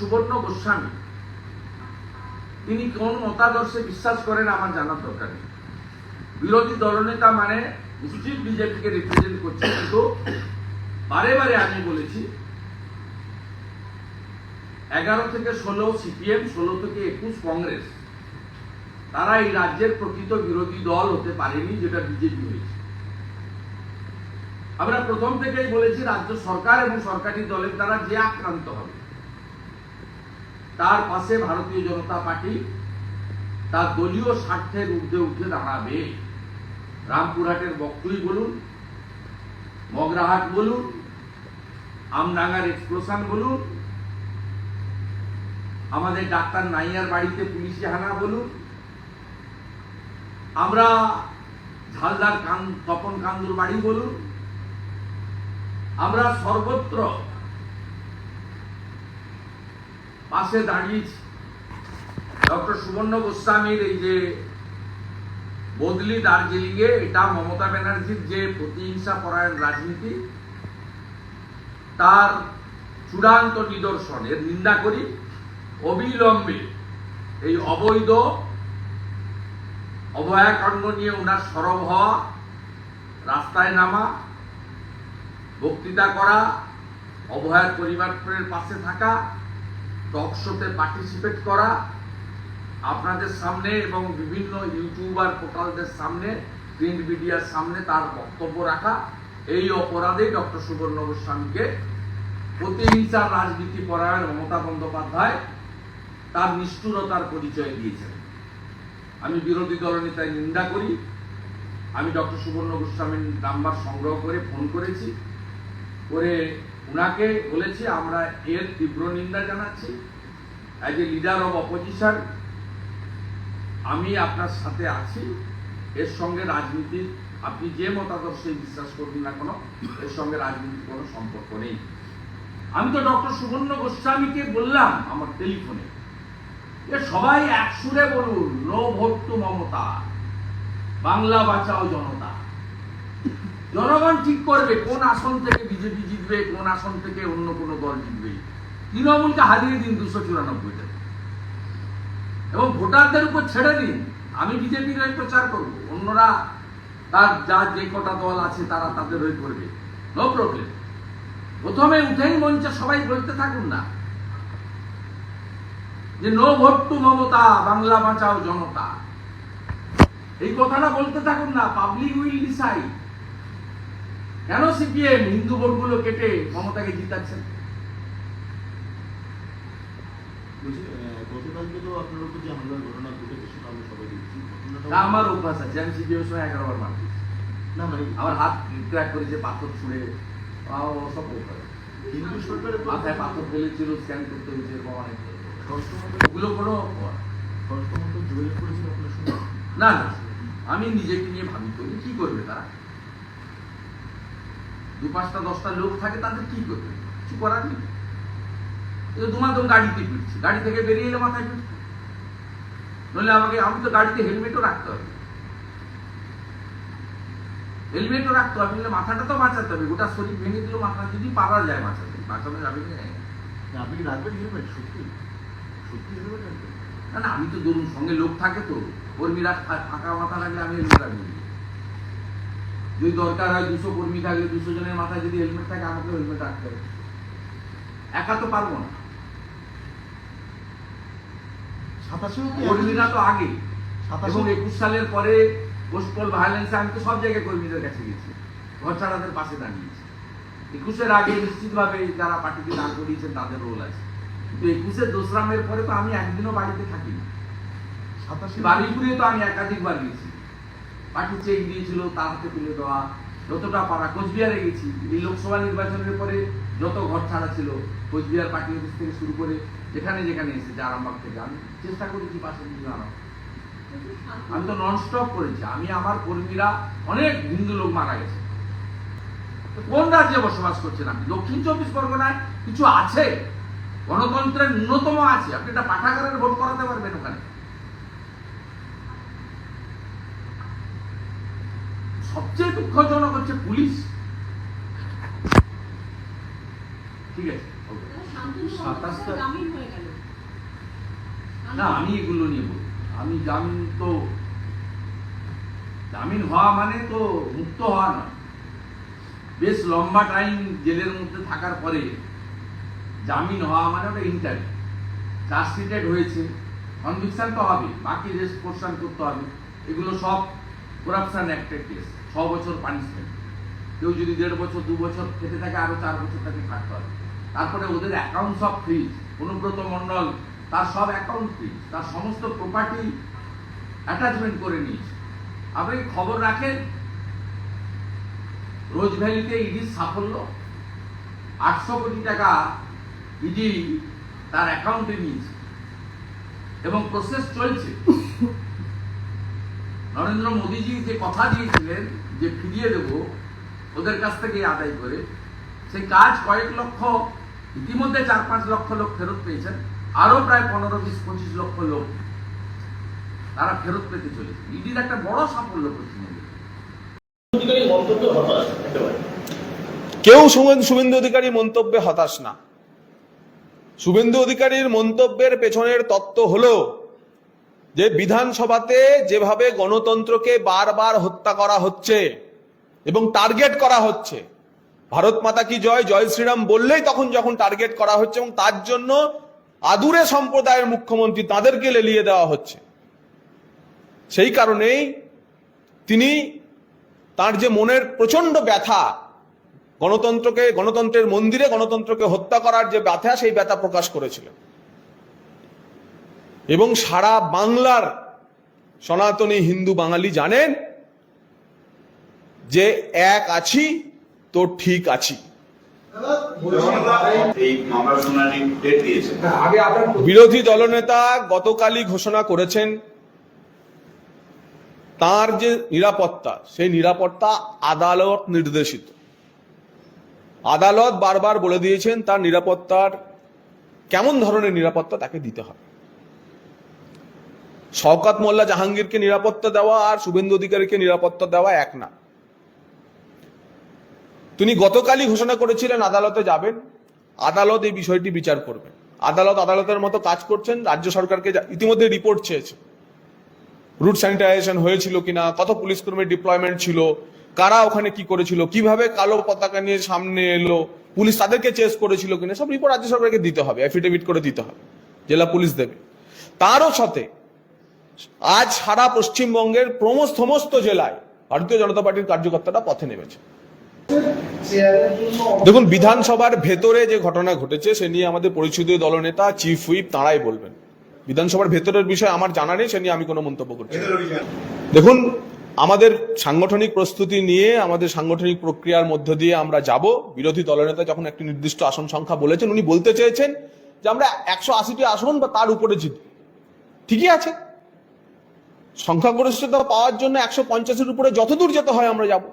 সুবর্ণ গোস্বামী। তিনি কোন মতাদর্শে বিশ্বাস করেন আমার জানার দরকার নেই। বিরোধী দলনেতা মানে নিশ্চিত বিজেপিকে রিপ্রেজেন্ট করছে। কিন্তু বারে বারে আমি বলেছি, এগারো থেকে ষোলো সিপিএম, ষোলো থেকে একুশ কংগ্রেস, তারা এই রাজ্যের প্রকৃত বিরোধী দল হতে পারেনি যেটা বিজেপি হয়েছে। আমরা প্রথম থেকেই বলেছি, রাজ্য সরকার এবং সরকারি দলের দ্বারা যে আক্রান্ত হবে। তার পাশে ভারতীয় জনতা পার্টি তার দলীয় স্বার্থের ঊর্ধ্বে উঠে দাঁড়াবে। রামপুরহাটের বক্তুই বলুন, মগরাহাট বলুন, আমডাঙ্গার এক্সপ্লোশন বলুন, আমাদের ডাক্তার নাইয়ার বাড়িতে পুলিশি হানা বলুন, আমরা ঝালদার কান তপন কান্দুর বাড়ি বলুন, আমরা সর্বত্র পাশে দাঁড়িয়েছি। ডক্টর সুবর্ণ গোস্বামীর এই যে বদলি দার্জিলিং এ এটা মমতা ব্যানার্জির যে প্রতিহিংসা পরায়ণ রাজনীতি, তার চূড়ান্ত নিদর্শন এর নিন্দা করি। অবিলম্বে এই অবৈধ অভয়াকাণ্ড নিয়ে ওনার সরব হওয়া, রাস্তায় নামা, বক্তৃতা করা অভয়ার পরিবারের পাশে থাকা টক শোতে পার্টিসিপেট করা, আপনাদের সামনে এবং বিভিন্ন ইউটিউবার পোর্টালদের সামনে প্রিন্ট মিডিয়ার সামনে তার বক্তব্য রাখা, এই অপরাধে ডক্টর সুবর্ণ গোস্বামীকে প্রতিহিংসার রাজনীতি, পরায়ণ মমতা বন্দ্যোপাধ্যায় তার নিষ্ঠুরতার পরিচয় দিয়েছেন। আমি বিরোধী দলনেতায় নিন্দা করি। আমি ডক্টর সুবর্ণ গোস্বামীর নাম্বার সংগ্রহ করে, ফোন করেছি। করে উনাকে বলেছি, আমরা এর তীব্র নিন্দা জানাচ্ছি। As a leader of opposition আমি আপনার সাথে আছি। এর সঙ্গে রাজনীতির আপনি যে মতাদর্শে বিশ্বাস করবেন না কোনো, এর সঙ্গে রাজনীতির কোনো সম্পর্ক নেই। আমি তো ডক্টর সুবর্ণ গোস্বামীকে বললাম আমার টেলিফোনে যে সবাই একসুরে বলুন, no vote to Mamata, Bangla বাঁচাও জনতা। জনগণ ঠিক করবে কোন আসন থেকে বিজেপি জিতবে, কোন আসন থেকে অন্য কোন দল জিতবে। তৃণমূলকে হারিয়ে দিন দুশো চুরানব্বইটা। এবং ভোটারদের উপর ছেড়ে দিন। আমি বিজেপির হয়ে প্রচার করব। অন্যরা তার যা যে কটা দল আছে তারা তাদের হয়ে করবে। নো প্রবলেম প্রথমে উঠেই মঞ্চে সবাই বলতে থাকুন না। যে no vote to Mamata, Bangla বাঁচাও জনতা। এই কথাটা বলতে থাকুন না। পাবলিক উইল ডিসাইড কেন সিপিএম হিন্দু ভোটগুলো কেটে মমতাকে জিতাচ্ছেন? আমরা অভ্যাস আছে আমি সময় এগারো বার মারছি। না মানে আমার হাত ক্র্যাক করেছে পাথর ছুঁড়ে আহ, সব করে হিন্দু সরকারের মাথায় পাথর ফেলেছিল স্ক্যান করতে হয়েছে এরকম অনেক ওগুলো কোনো না না আমি নিজেকে নিয়ে ভাবি করি কি করবে তারা? দু পাঁচটা দশটা লোক থাকে তাদের কি করবে? কিছু করার নেই। দুমাদম গাড়িতে ফিরছি গাড়ি থেকে বেরিয়ে এলে মাথায় ফিরছি নইলে আমাকে আমি তো গাড়িতে হেলমেটও রাখতে হবে। হেলমেটও রাখতে হবে। নইলে মাথাটা তো বাঁচাতে হবে। গোটা শরীর ভেঙে দিলেও মাথা যদি পারা যায় বাঁচাতে। বাঁচানো যাবে কি না আপনি রাখবেন হেলমেট? সত্যি? সত্যি হেলমেট না না আমি তো ধরুন সঙ্গে লোক থাকে তো। কর্মীরা ফাঁকা মাথা লাগলে আমি হেলমেট রাখব। যদি দরকার হয় দুশো কর্মী থাকলে দুশো জনের মাথায় যদি হেলমেট থাকে আমাকে হেলমেট রাখতে হবে। একা তো পারব না। কর্মীরা তো আগে। এবং একুশ সালের পরে পোস্টপল ভায়োলেন্সে আমি তো সব জায়গায় কর্মীদের কাছে গেছি। ঘর ছাড়াদের পাশে দাঁড়িয়েছি একুশের আগে নিশ্চিতভাবে যারা পার্টিকে দাঁড় করিয়েছেন তাদের রোল আছে। কিন্তু একুশের দোসরামের পরে তো আমি একদিনও বাড়িতে থাকি না সাতাশে বারুইপুরে তো আমি একাধিকবার গেছি পার্টি চেক দিয়েছিল, তার হাতে তুলে দেওয়া। যতটা পারা, কোচবিহারে গেছি। এই লোকসভা নির্বাচনের পরে যত ঘর ছাড়া ছিল, কোচবিহার পার্টি অফিস থেকে শুরু করে যেখানে যেখানে এসেছে, আরামবাগ থেকে। আমি চেষ্টা করেছি পাশে দিয়ে আমি তো নন স্টপ করেছি। আমি, আমার কর্মীরা অনেক হিন্দু লোক মারা গেছে। কোন রাজ্যে বসবাস করছেন আপনি? দক্ষিণ চব্বিশ পরগনায় কিছু আছে? গণতন্ত্রের ন্যূনতম আছে। আপনি একটা পাঠাগারের ভোট করাতে পারবেন ওখানে। সবচেয়ে দুঃখজনক হচ্ছে পুলিশ। ঠিক আছে সাতাশটা- না আমি এগুলো নিয়ে বলব। আমি জামিন তো জামিন হওয়া মানে তো মুক্ত হওয়া না বেশ লম্বা টাইম জেলের মধ্যে থাকার পরে জামিন হওয়া মানে ওটা ইন্টারভিউ চার্জশিটেড হয়েছে। কনভিকশন তো হবে বাকি রেস্ট পোর্শন করতে হবে। এগুলো সব করাপশন অ্যাক্টের কেস ছ বছর পানিশমেন্ট কেউ যদি দেড় বছর, দু বছর খেতে থাকে, আরও চার বছর তাকে থাকতে হবে। তারপরে ওদের অ্যাকাউন্ট সব ফ্রিজ অনুব্রত মণ্ডল, তার সব অ্যাকাউন্ট ফ্রিজ তার সমস্ত প্রপার্টি অ্যাটাচমেন্ট করে নিয়েছে। আপনি খবর রাখেন? রোজ ভ্যালিতে ইডির সাফল্য? আটশো কোটি টাকা ইডি তার অ্যাকাউন্টে নিয়েছে। এবং প্রসেস চলছে। নরেন্দ্র মোদীজি যে কথা দিয়েছিলেন যে ফিরিয়ে দেব ওদের কাছ থেকে আদায় করে সেই কাজ কয়েক লক্ষ ইতিমধ্যে চার পাঁচ লক্ষ লোক ফেরত পেয়েছেন আরও প্রায় পনেরো বিশ পঁচিশ লক্ষ লোক তারা ফেরত পেতে চলেছে। ইডির একটা বড় সাফল্য পশ্চিমবঙ্গে অধিকারী মন্তব্য হতাশ একেবারে। কেউ শুভেন্দু অধিকারী মন্তব্যে হতাশ না। শুভেন্দু অধিকারীর মন্তব্যের পেছনের তত্ত্ব হলো যে বিধানসভাতে যেভাবে গণতন্ত্রকে বারবার হত্যা করা হচ্ছে এবং টার্গেট করা হচ্ছে, ভারত মাতা কি জয় জয় শ্রীরাম বললেই তখন যখন টার্গেট করা হচ্ছে এবং তার জন্য আদুরে সম্প্রদায়ের মুখ্যমন্ত্রী তাদেরকে লেলিয়ে দেওয়া হচ্ছে। সেই কারণেই তিনি তার যে মনের প্রচণ্ড ব্যথা, গণতন্ত্রকে, গণতন্ত্রের মন্দিরে গণতন্ত্রকে হত্যা করার যে ব্যথা, সেই ব্যথা প্রকাশ করেছিলেন। এবং সারা বাংলার সনাতনী হিন্দু বাঙালি জানেন যে এক আছি তো ঠিক আছি। বিরোধী দলনেতা গতকালই ঘোষণা করেছেন তার যে নিরাপত্তা সেই নিরাপত্তা আদালত নির্দেশিত। আদালত বারবার বলে দিয়েছেন তার নিরাপত্তার কেমন ধরনের নিরাপত্তা তাকে দিতে হবে। শওকাত মোল্লা জাহাঙ্গীরকে নিরাপত্তা দেওয়া আর শুভেন্দু অধিকারীকে নিরাপত্তা দেওয়া এক না। তিনি গতকালই ঘোষণা করেছিলেন আদালতে যাবেন। আদালত এই বিষয়টি বিচার করবে আদালত আদালতের মতো কাজ করছেন, রাজ্য সরকারকে ইতিমধ্যে রিপোর্ট চেয়েছে। রুট স্যানিটাইজেশন হয়েছিল কিনা, কত পুলিশ কর্মীর ডিপ্লয়মেন্ট ছিল, কারা ওখানে কি করেছিল, কীভাবে কালো পতাকা নিয়ে সামনে এলো, পুলিশ তাদেরকে চেস করেছিল কিনা, সব রিপোর্ট রাজ্য সরকারকে দিতে হবে অ্যাফিডেভিট করে দিতে হবে, জেলা পুলিশ দেবে। তারও সাথে আজ সারা পশ্চিমবঙ্গের সমস্ত জেলায় ভারতীয় জনতা পার্টির কার্যকর্তারা পথে নেমেছে। দেখুন বিধানসভার ভেতরে যে ঘটনা ঘটেছে সে নিয়ে আমাদের পরিষদীয় দলনেতা চিফ হুইপ তাঁরাই বলবেন। বিধানসভার ভেতরের বিষয় আমার জানা নেই সে নিয়ে আমি কোনো মন্তব্য করছি দেখুন আমাদের সাংগঠনিক প্রস্তুতি নিয়ে আমাদের সাংগঠনিক প্রক্রিয়ার মধ্য দিয়ে আমরা যাব। বিরোধী দলনেতা যখন একটি নির্দিষ্ট আসন সংখ্যা বলেছেন উনি বলতে চেয়েছেন যে আমরা একশো আশিটি আসন বা তার উপরে জিতব। ঠিকই আছে। সংখ্যাগরিষ্ঠতা পাওয়ার জন্য একশো পঞ্চাশের উপরে যতদূর যেতে হয় আমরা যাব।